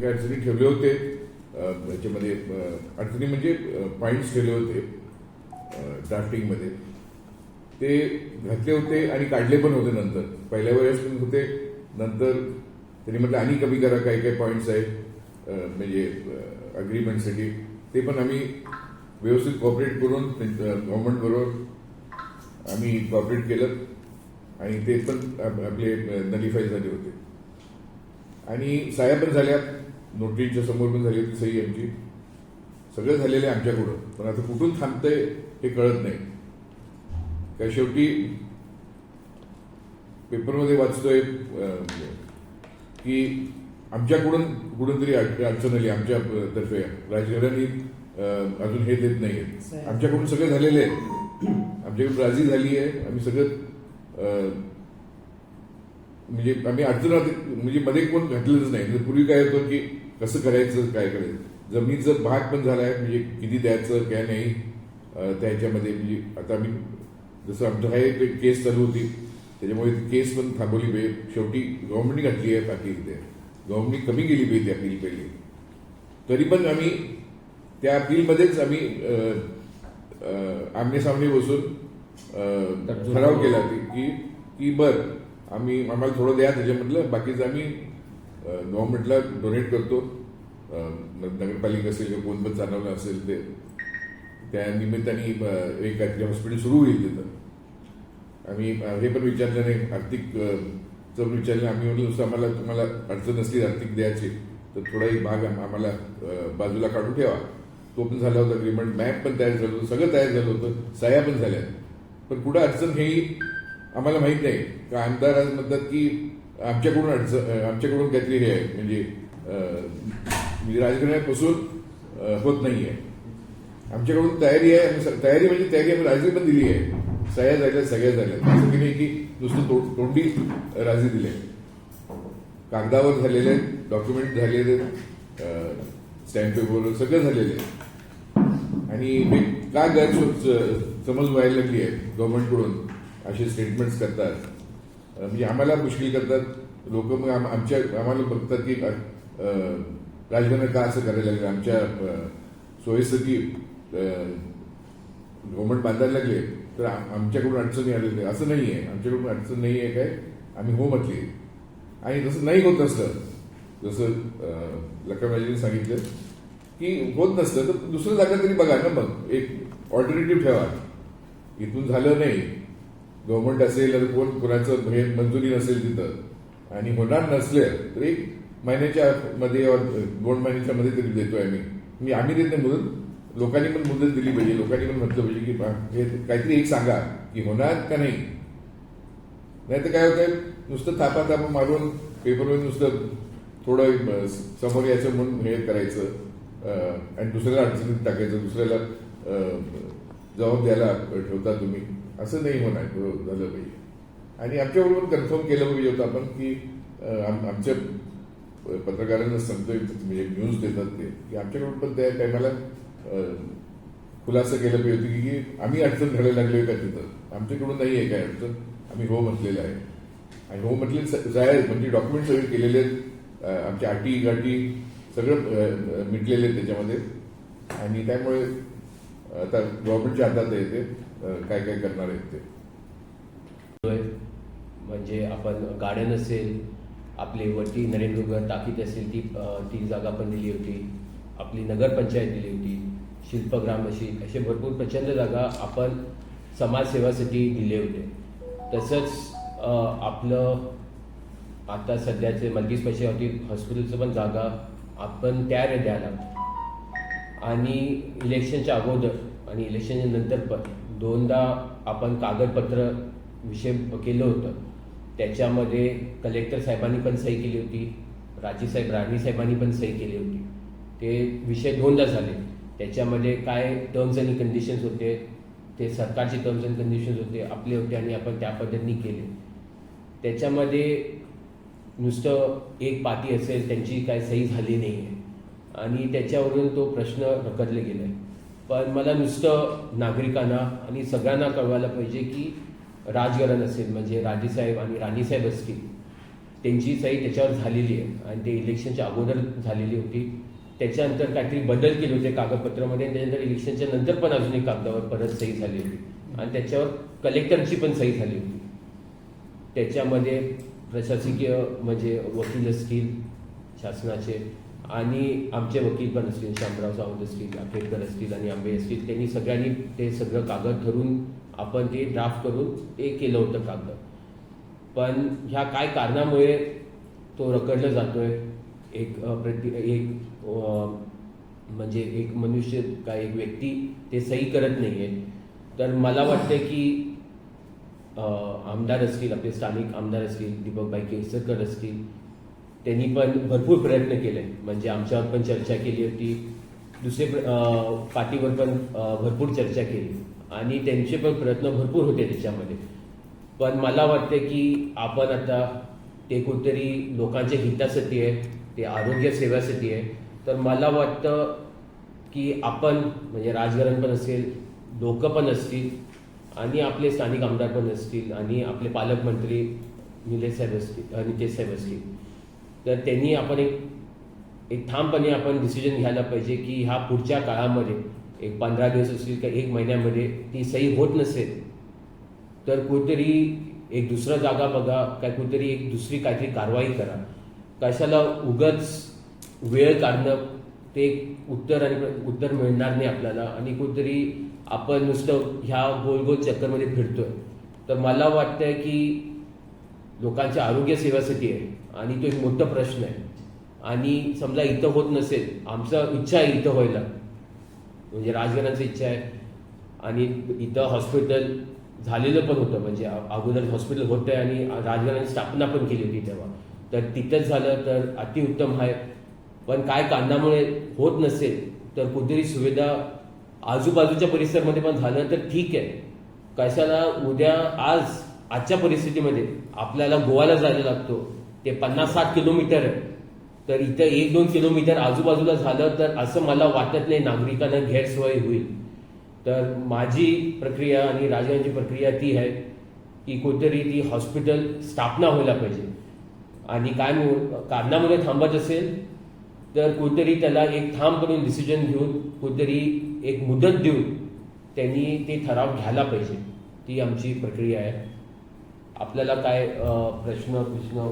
काही अडचणी ठेवले होते. याच्यामध्ये अडचणी म्हणजे पॉईंट्स ठेवले होते ड्राफ्टिंगमध्ये ते घातले होते आणि काढले पण होते नंतर. पहिल्या वेळेस पण होते नंतर त्यांनी म्हटलं आणि कमी करा काही काही पॉईंट्स आहेत. म्हणजे अग्रीमेंटसाठी ते पण आम्ही व्यवस्थित कॉपरेट करून गव्हर्नमेंटबरोबर आम्ही कॉपरेट केलं. आणि ते पण आपले नलिफाय झाले होते. आणि साया पण झाल्या नोटरीच्या समोर पण झाली होती सही आमची. सगळं झालेलं आहे आमच्याकडून पण आता कुठून थांबतंय हे कळत नाही. काय शेवटी पेपरमध्ये वाचतोय अं, की आमच्याकडून कुठून तरी अड- अडचण आली आमच्या तर्फे. राजघराणी अजून हे देत नाहीये आमच्याकडून सगळं झालेलं आहे. आमच्याकडून राजी झाली आहे. आम्ही सगळं म्हणजे आम्ही अडचणात म्हणजे मध्ये कोण घातलेलंच नाही. म्हणजे पूर्वी काय होतं की कसं करायचं काय करायचं. जमिनीचं भाग पण झालाय म्हणजे किती द्यायचं काय नाही त्याच्यामध्ये म्हणजे आता आम्ही जसं आमचं हा एक केस चालू होती त्याच्यामुळे केस पण थांबवली पाहिजे शेवटी गव्हर्नमेंटने घातली आहे अपील ते गव्हर्नमेंटने कमी केली पाहिजे ती अपील पहिली. तरी पण आम्ही त्या अपीलमध्येच आम्ही अं, आमने-सामने बसून ठराव. केला की की की बर आम्ही आम्हाला थोडं द्या त्याच्यामधलं बाकीचं आम्ही गव्हर्नमेंटला डोनेट करतो. नगरपालिका असेल किंवा कोण पण चालवलं असेल ते त्या निमित्ताने एक काहीतरी हॉस्पिटल सुरू होईल तिथं. आम्ही हे पण विचारलं नाही आर्थिक जर विचारलं आम्ही म्हटलं नुसतं आम्हाला तुम्हाला अडचण असली आर्थिक द्यायची तर थोडा एक भाग आम्हाला बाजूला काढून ठेवा. तो पण झाला होता अग्रीमेंट मॅप पण तयार झालं होतं सगळं तयार झालं होतं सह्या पण झाल्या. पण कुठं अडचण हे आम्हाला माहीत नाही. आमदार आज म्हणतात की आमच्याकडून अडचण आमच्याकडून काहीतरी हे आहे म्हणजे, म्हणजे राजकारणापासून होत नाही आहे आमच्याकडून तयारी आहे तयारी म्हणजे तयारी आम्ही राजी पण दिली आहे. सह्या झाल्या सगळ्या झाल्या. असं की नाही की नुसतं तोंड- तोंडी राजी दिले. कागदावर झालेले डॉक्युमेंट झालेले स्टॅम्प पेपर सगळं झालेले आणि हे का गैरसोय समज व्हायला लागली आहे. गव्हर्नमेंटकडून असे स्टेटमेंट्स करतात. म्हणजे आम्हाला मुश्किल करतात. लोक मग आम- आमच्या आम्हाला बघतात की अं, का असं करायला लागलं? आमच्या सोयीसाठी गव्हर्नमेंट बांधायला लागले. तर आमच्याकडून अडचणी आलेली असं नाही आहे. आमच्याकडून अडचण नाही आहे काय? आम्ही हो म्हटले. आणि तसं नाही होत असलं जसं लक्ष्मणराजेंनी सांगितलं की होत नसलं तर दुसरं जागा तरी बघा ना मग. एक ऑल्टरनेटिव्ह ठेवा. इथून झालं नाही. गव्हर्नमेंट असेल तर कोण कोणाचं हे म्हणजे मंजुरी नसेल तिथं. आणि होणार नसले तर एक महिन्याच्या मध्ये दोन महिन्याच्या मध्ये तरी देतोय आम्ही. मी आम्ही देत नाही मुदत लोकांनी पण मुदत दिली पाहिजे. लोकांनी पण म्हटलं पाहिजे की हे काहीतरी एक सांगा की होणार का नाही? नाही तर काय होतंय? नुसतं थापा थापा मारून पेपरवर नुसतं थोडं समोर यायचं म्हणून हे करायचं आणि दुसऱ्याला अडचणीत टाकायचं. दुसऱ्याला जबाब द्यायला ठेवता तुम्ही. असं नाही म्हणायचं हो, झालं पाहिजे. आणि आमच्याबरोबर कन्फर्म केलं पाहिजे होतं आपण की आम- आमच्या पत्रकारांना सांगतोय म्हणजे न्यूज देतात ते. की आमच्याकडून पण त्या टायमाला खुलासा केलं पाहिजे होतं की आम्ही अडचण घडायला लागलोय का तिथं. आमच्याकडून नाही आहे काय अडचण. आम्ही हो म्हटलेलं आहे. आणि हो म्हटले जाहीर म्हणजे डॉक्युमेंट सगळे केलेले आहेत. आमच्या अटी गाठी सगळं मिटलेले आहेत त्याच्यामध्ये. आणि त्यामुळे आता गव्हर्नमेंटच्या हातात येते काय काय करणार आहेत ते? म्हणजे आपण गार्डन असेल आपली वरती नरेंद्रगड टाकीत असेल ती ती जागा पण दिली होती आपली नगरपंचायत दिली होती शिल्पग्राम अशी असे भरपूर प्रचंड जागा आपण समाजसेवासाठी दिले होते. तसंच आपलं आता सध्याचे मल्टी स्पेशालिटी हॉस्पिटलचं पण जागा आपण तयार द्यायला आणि इलेक्शनच्या अगोदर आणि इलेक्शनच्या नंतर पण दोनदा आपण कागदपत्र विषय केलं होतं. त्याच्यामध्ये कलेक्टर साहेबांनी पण सही केली होती. राजीसाहेब राणी साहेबांनी पण सही केली होती. ते विषय दोनदा झाले. त्याच्यामध्ये काय टर्म्स आणि कंडिशन्स होते ते सरकारचे टर्म्स अँड कंडिशन्स होते आपले होते आणि आपण त्या पद्धतीने केले. त्याच्यामध्ये नुसतं एक पाती असेल त्यांची काय सही झाली नाही आहे आणि त्याच्यावरून तो प्रश्न रखडले गेला आहे पण मला नुसतं नागरिकांना आणि सगळ्यांना कळवायला पाहिजे की राजकारण असेल म्हणजे राजेसाहेब आणि राणीसाहेब असतील त्यांची सही त्याच्यावर झालेली आहे आणि ते इलेक्शनच्या अगोदर झालेली होती. त्याच्यानंतर काहीतरी बदल केले होते कागदपत्रामध्ये आणि इलेक्शनच्या नंतर पण अजून एक कागदावर परत सही झाली होती. आणि त्याच्यावर कलेक्टरची पण सही झाली होती. त्याच्यामध्ये प्रशासकीय म्हणजे वकील असतील शासनाचे आणि आमचे वकील पण असतील शामराव सावंत असतील आखेडकर असतील आणि आंबे असतील त्यांनी सगळ्यांनी ते सगळं कागद धरून आपण ते ड्राफ्ट करून ते केलं होतं कागद. पण ह्या काय कारणामुळे तो रखडला जातोय? एक प्रति एक म्हणजे एक मनुष्य का एक व्यक्ती ते सही करत नाही आहे तर मला वाटतं की आमदार असतील आपले स्थानिक आमदार असतील दीपकबाई केसरकर असतील त्यांनी पण भरपूर प्रयत्न केले. म्हणजे आमच्यावर पण चर्चा केली होती. दुसरे प्र- पार्टीवर पण भरपूर चर्चा केली. आणि त्यांचे पण प्रयत्न भरपूर होते त्याच्यामध्ये. पण मला वाटते की आपण आता ते कुठेतरी लोकांच्या हितासाठी आहे ते आरोग्य सेवेसाठी आहे. तर मला वाटतं की आपण म्हणजे राजकारण पण असेल लोक पण असतील आणि आपले स्थानिक आमदार पण असतील आणि आपले पालकमंत्री निलेश साहेब असतील नितेश साहेब असतील. तर त्यांनी आपण एक एक ठामपणे आपण डिसिजन घ्यायला पाहिजे की ह्या पुढच्या काळामध्ये एक पंधरा दिवस असतील का एक महिन्यामध्ये ती सही होत नसेल तर कुठेतरी एक दुसरा जागा बघा काय कुठेतरी एक दुसरी काहीतरी कारवाई करा. कशाला उगाच वेळ काढणं ते उत्तर आणि उत्तर मिळणार नाही आपल्याला. आणि कुठेतरी आपण नुसतं ह्या गोल गोल चक्करमध्ये फिरतोय. तर मला वाटतं की लोकांच्या आरोग्यसेवेसाठी आहे. आणि तो एक मोठा प्रश्न आहे. आणि समजा इथं होत नसेल आमचं इच्छा आहे इथं व्हायला. म्हणजे राजकारणाची इच्छा आहे. आणि इथं हॉस्पिटल झालेलं पण होतं. म्हणजे अगोदर हॉस्पिटल होतं आणि राजकारणाने स्थापना पण केली होती तेव्हा. तर तिथंच झालं तर अतिउत्तम आहे. पण काय कारणामुळे होत नसेल तर कुठेतरी सुविधा आजूबाजूच्या परिसरामध्ये पण झालं तर ठीक आहे. कशाला उद्या आज आजच्या परिस्थितीमध्ये आपल्याला गोवाला जायला लागतो. ते पन्नास साठ किलोमीटर आहे. तर इथं एक दोन किलोमीटर आजूबाजूला झालं तर असं मला वाटत नाही नागरिकांना गैरसोय होईल. तर माझी प्रक्रिया आणि राजांची प्रक्रिया ती आहे की कुठेतरी ती हॉस्पिटल स्थापना व्हायला पाहिजे. आणि काय मु- कारणामुळे थांबत असेल तर कुठेतरी त्याला एक ठाम करून डिसिजन घेऊन कुठेतरी एक मुदत देऊन त्यांनी ते ठराव घ्यायला पाहिजे. ती आमची प्रक्रिया आहे. आपल्याला काय प्रश्न प्रश्न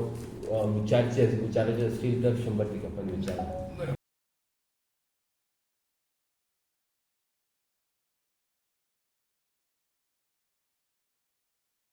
विचारचे विचारायचे असतील तर शंभर टक्के आपण विचारा.